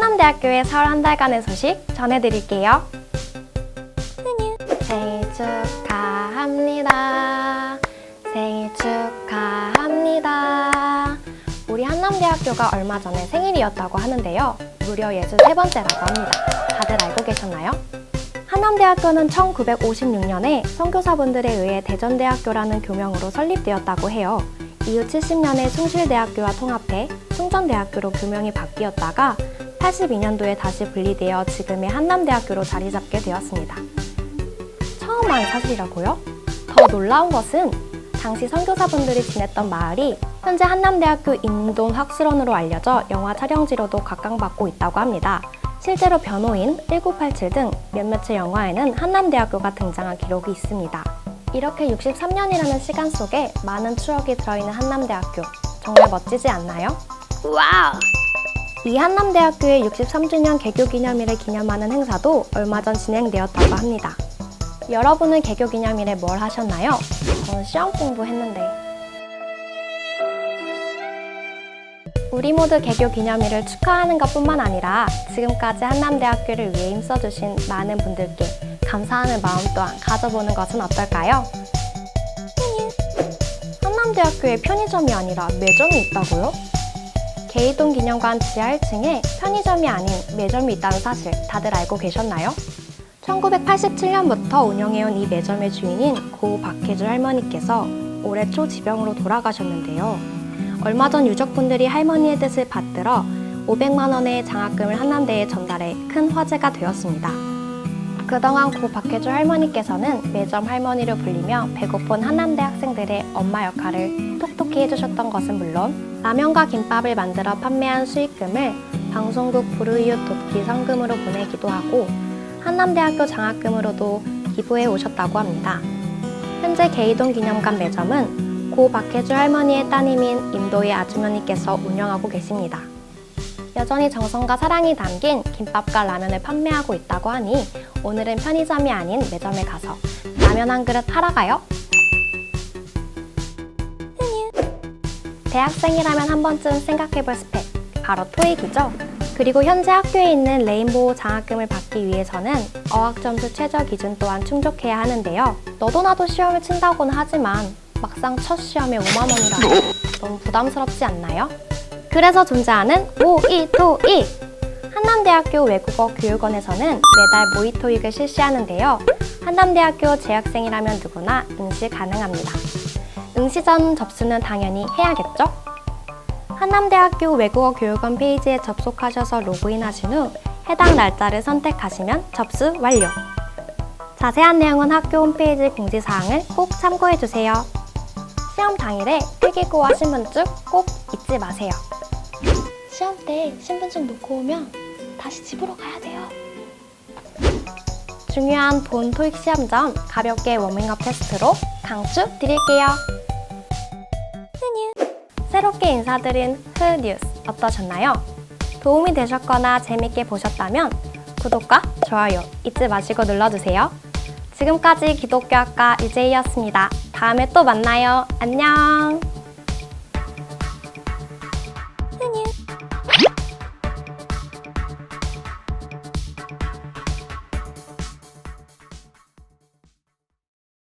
한남대학교의 4월 한 달간의 소식 전해드릴게요. 생일 축하합니다. 생일 축하합니다. 우리 한남대학교가 얼마 전에 생일이었다고 하는데요. 무려 63번째라고 합니다. 다들 알고 계셨나요? 한남대학교는 1956년에 선교사분들에 의해 대전대학교라는 교명으로 설립되었다고 해요. 이후 70년에 숭실대학교와 통합해 숭전대학교로 교명이 바뀌었다가 82년도에 다시 분리되어 지금의 한남대학교로 자리 잡게 되었습니다. 처음 알 사실이라고요? 더 놀라운 것은 당시 선교사분들이 지냈던 마을이 현재 한남대학교 인돈 학술원으로 알려져 영화 촬영지로도 각광받고 있다고 합니다. 실제로 변호인, 1987 등 몇몇의 영화에는 한남대학교가 등장한 기록이 있습니다. 이렇게 63년이라는 시간 속에 많은 추억이 들어있는 한남대학교. 정말 멋지지 않나요? 와우! 이 한남대학교의 63주년 개교 기념일을 기념하는 행사도 얼마 전 진행되었다고 합니다. 여러분은 개교 기념일에 뭘 하셨나요? 저는 시험 공부했는데. 우리 모두 개교 기념일을 축하하는 것뿐만 아니라 지금까지 한남대학교를 위해 힘써주신 많은 분들께 감사하는 마음 또한 가져보는 것은 어떨까요? 한남대학교에 편의점이 아니라 매점이 있다고요? 개이동 기념관 지하 1층에 편의점이 아닌 매점이 있다는 사실 다들 알고 계셨나요? 1987년부터 운영해온 이 매점의 주인인 고 박혜주 할머니께서 올해 초 지병으로 돌아가셨는데요. 얼마 전 유족분들이 할머니의 뜻을 받들어 500만 원의 장학금을 한남대에 전달해 큰 화제가 되었습니다. 그동안 고 박혜주 할머니께서는 매점 할머니로 불리며 배고픈 한남대 학생들의 엄마 역할을 톡톡히 해주셨던 것은 물론 라면과 김밥을 만들어 판매한 수익금을 방송국 불우이웃 돕기 성금으로 보내기도 하고 한남대학교 장학금으로도 기부해 오셨다고 합니다. 현재 개이동 기념관 매점은 고 박혜주 할머니의 따님인 임도희 아주머니께서 운영하고 계십니다. 여전히 정성과 사랑이 담긴 김밥과 라면을 판매하고 있다고 하니 오늘은 편의점이 아닌 매점에 가서 라면 한 그릇 팔아 가요. 대학생이라면 한 번쯤 생각해볼 스펙 바로 토익이죠. 그리고 현재 학교에 있는 레인보우 장학금을 받기 위해서는 어학 점수 최저 기준 또한 충족해야 하는데요. 너도 나도 시험을 친다고는 하지만 막상 첫 시험에 5만 원이라니 너무 부담스럽지 않나요? 그래서 존재하는 모이토익! 한남대학교 외국어 교육원에서는 매달 모의토익을 실시하는데요. 한남대학교 재학생이라면 누구나 응시 가능합니다. 응시 전 접수는 당연히 해야겠죠? 한남대학교 외국어 교육원 페이지에 접속하셔서 로그인하신 후 해당 날짜를 선택하시면 접수 완료! 자세한 내용은 학교 홈페이지 공지사항을 꼭 참고해주세요. 시험 당일에 필기고 신분증 꼭 잊지 마세요. 시험 때 신분증 놓고 오면 다시 집으로 가야 돼요. 중요한 본 토익 시험 전 가볍게 워밍업 테스트로 강추 드릴게요. 새롭게 인사드린 흐뉴스 어떠셨나요? 도움이 되셨거나 재밌게 보셨다면 구독과 좋아요 잊지 마시고 눌러주세요. 지금까지 기독교학과 유재희였습니다. 다음에 또 만나요. 안녕.